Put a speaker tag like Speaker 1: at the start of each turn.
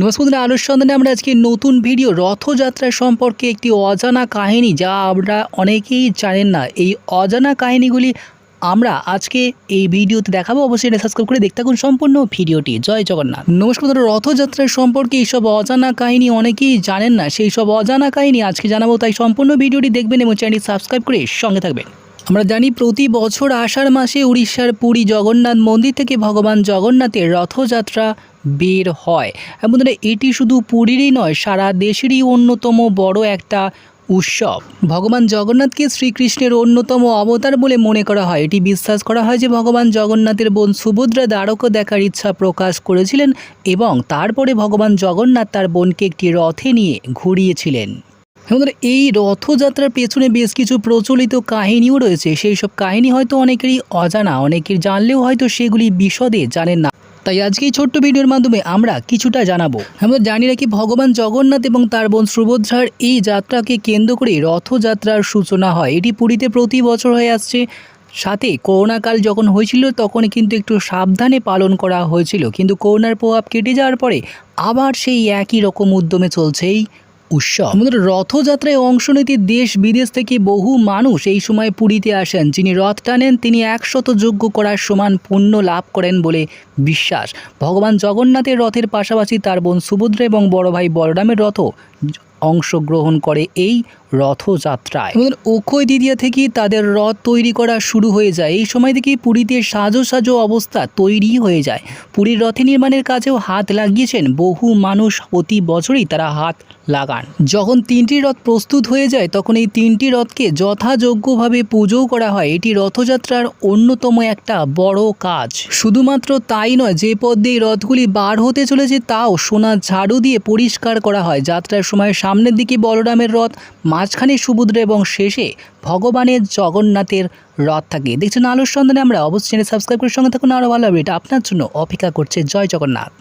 Speaker 1: নমস্কার আলোর সন্ধানে আমরা আজকে নতুন ভিডিও রথযাত্রা সম্পর্কে একটি অজানা কাহিনী যা আমরা অনেকেই জানেন না। এই অজানা কাহিনীগুলি আমরা আজকে এই ভিডিওতে দেখাবো। অবশ্যই এটা সাবস্ক্রাইব করে দেখতে থাকুন সম্পূর্ণ ভিডিওটি। জয় জগন্নাথ। নমস্কার রথযাত্রা সম্পর্কে এইসব অজানা কাহিনী অনেকেই জানেন না। সেই সব অজানা কাহিনী আজকে জানাব, তাই সম্পূর্ণ ভিডিওটি দেখবেন এবং চ্যানেলটি সাবস্ক্রাইব করে সঙ্গে থাকবেন। আমরা জানি প্রতি বছর আষাঢ় মাসে উড়িষ্যার পুরী জগন্নাথ মন্দির থেকে ভগবান জগন্নাথের রথযাত্রা বের হয়। এবং বন্ধুরা, এটি শুধু পুরীরই নয় সারা দেশেরই অন্যতম বড় একটা উৎসব। ভগবান জগন্নাথকে শ্রীকৃষ্ণের অন্যতম অবতার বলে মনে করা হয়। এটি বিশ্বাস করা হয় যে ভগবান জগন্নাথের বোন সুভদ্রা দ্বারকা দেখার ইচ্ছা প্রকাশ করেছিলেন এবং তারপরে ভগবান জগন্নাথ তার বোনকে একটি রথে নিয়ে ঘুরিয়েছিলেন। আমাদের এই রথযাত্রার পেছনে বেশ কিছু প্রচলিত কাহিনীও রয়েছে। সেই সব কাহিনী হয়তো অনেকেরই অজানা, অনেকের জানলেও হয়তো সেগুলি বিশদে জানেন না। তাই আজকে এই ছোট্ট ভিডিওর মাধ্যমে আমরা কিছুটা জানাব। আমরা জানি রাখি ভগবান জগন্নাথ এবং তার বোন সুভদ্রার এই যাত্রাকে কেন্দ্র করে রথযাত্রার সূচনা হয়। এটি পুরীতে প্রতি বছর হয়ে আসছে। সাথে করোনাকাল যখন হয়েছিল, তখন কিন্তু একটু সাবধানে পালন করা হয়েছিল। কিন্তু করোনার প্রভাব কেটে যাওয়ার পরে আবার সেই একই রকম উদ্যমে চলছে। এই উৎসব। আমাদের রথযাত্রায় অংশ নিতে দেশ বিদেশ থেকে বহু মানুষ এই সময় পুরীতে আসেন। যিনি রথ টানেন, তিনি একশত যোগ্য করার সমান পুণ্য লাভ করেন বলে বিশ্বাস। ভগবান জগন্নাথের রথের পাশাপাশি তার বোন সুভদ্রা এবং বড় ভাই বলরামের রথ অংশগ্রহণ করে। এই রথযাত্রায়। এবং অক্ষয় দ্বিতীয়া থেকে তাদের রথ তৈরি করা শুরু হয়ে যায়। এই সময় থেকে পুরীতে সাজো সাজো অবস্থা তৈরি হয়ে যায়। পুরীর রথে নির্মাণের কাজেও হাত লাগিয়েছেন বহু মানুষ। প্রতি বছরই তারা হাত লাগান। যখন তিনটি রথ প্রস্তুত হয়ে যায়, তখন এই তিনটি রথকে যথাযোগ্যভাবে পুজোও করা হয়। এটি রথযাত্রার অন্যতম একটা বড় কাজ। শুধুমাত্র তাই নয়, যে পথ দিয়ে রথগুলি বার হতে চলেছে, তাও সোনার ঝাড়ু দিয়ে পরিষ্কার করা হয়। যাত্রার সময় সামনের দিকে বলরামের রথ মাঝখানে সুভদ্রা এবং শেষে ভগবানের জগন্নাথের রথ থাকে। দেখছেন আলোর সন্ধানে আমরা অবশ্যই সাবস্ক্রাইব করে সঙ্গে থাকুন। আরও ভালো এটা আপনার জন্য অপেক্ষা করছে জয় জগন্নাথ।